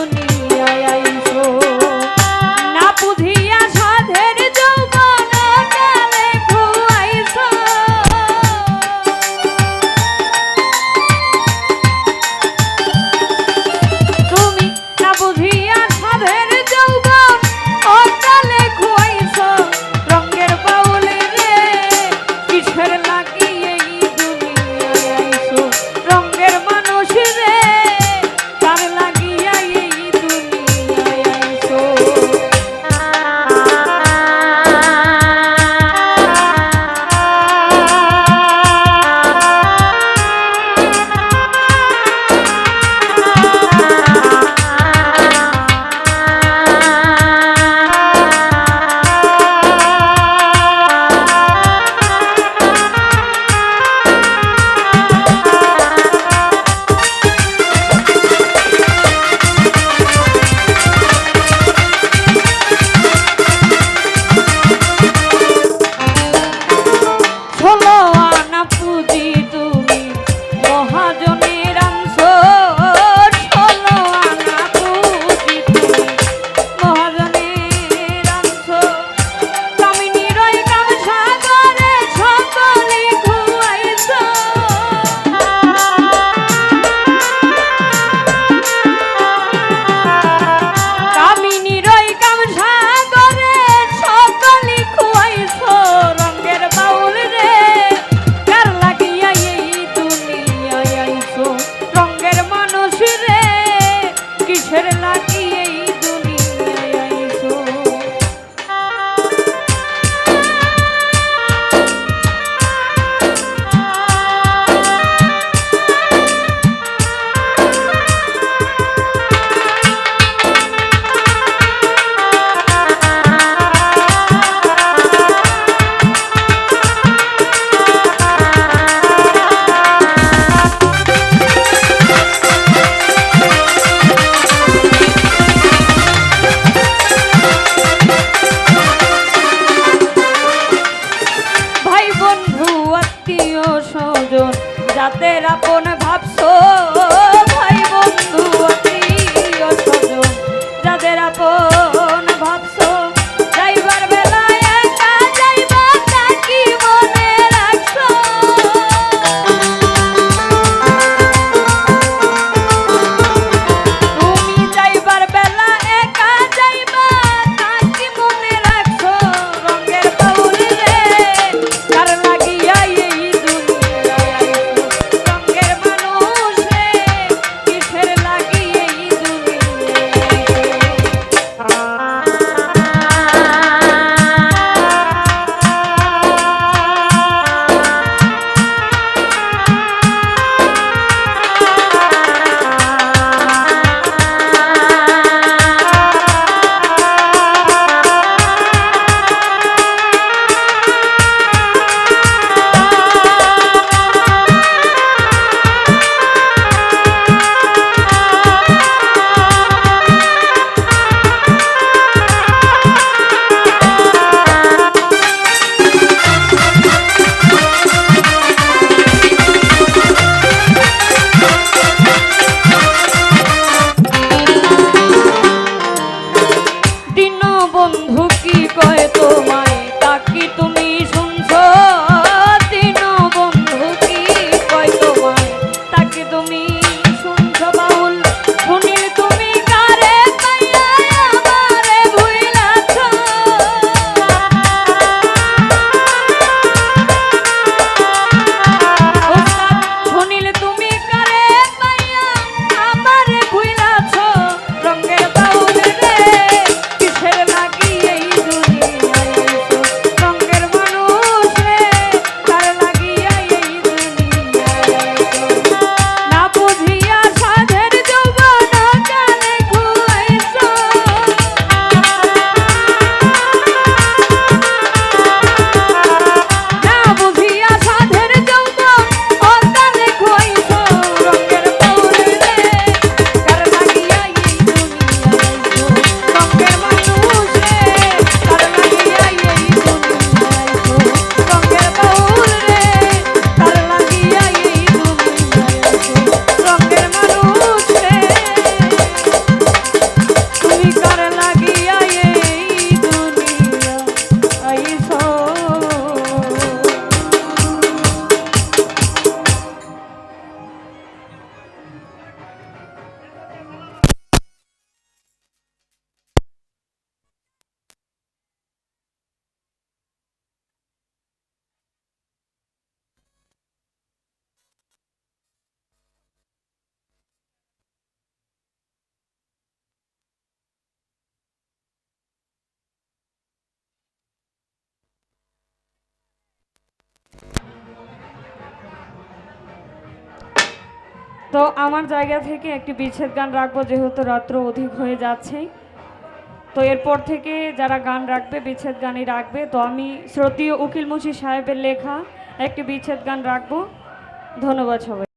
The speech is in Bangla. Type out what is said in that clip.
Unidos. যাদের আপন ভাবছ? তো আমার জায়গা থেকে একটি বিচ্ছেদ গান রাখব, যেহেতু রাত্র অধিক হয়ে যাচ্ছে। তো এরপর থেকে যারা গান রাখবে, বিচ্ছেদ গানই রাখবে। তো আমি শ্রোতীয় উকিল মুচি সাহেবের লেখা একটি বিচ্ছেদ গান রাখব। ধন্যবাদ সবাই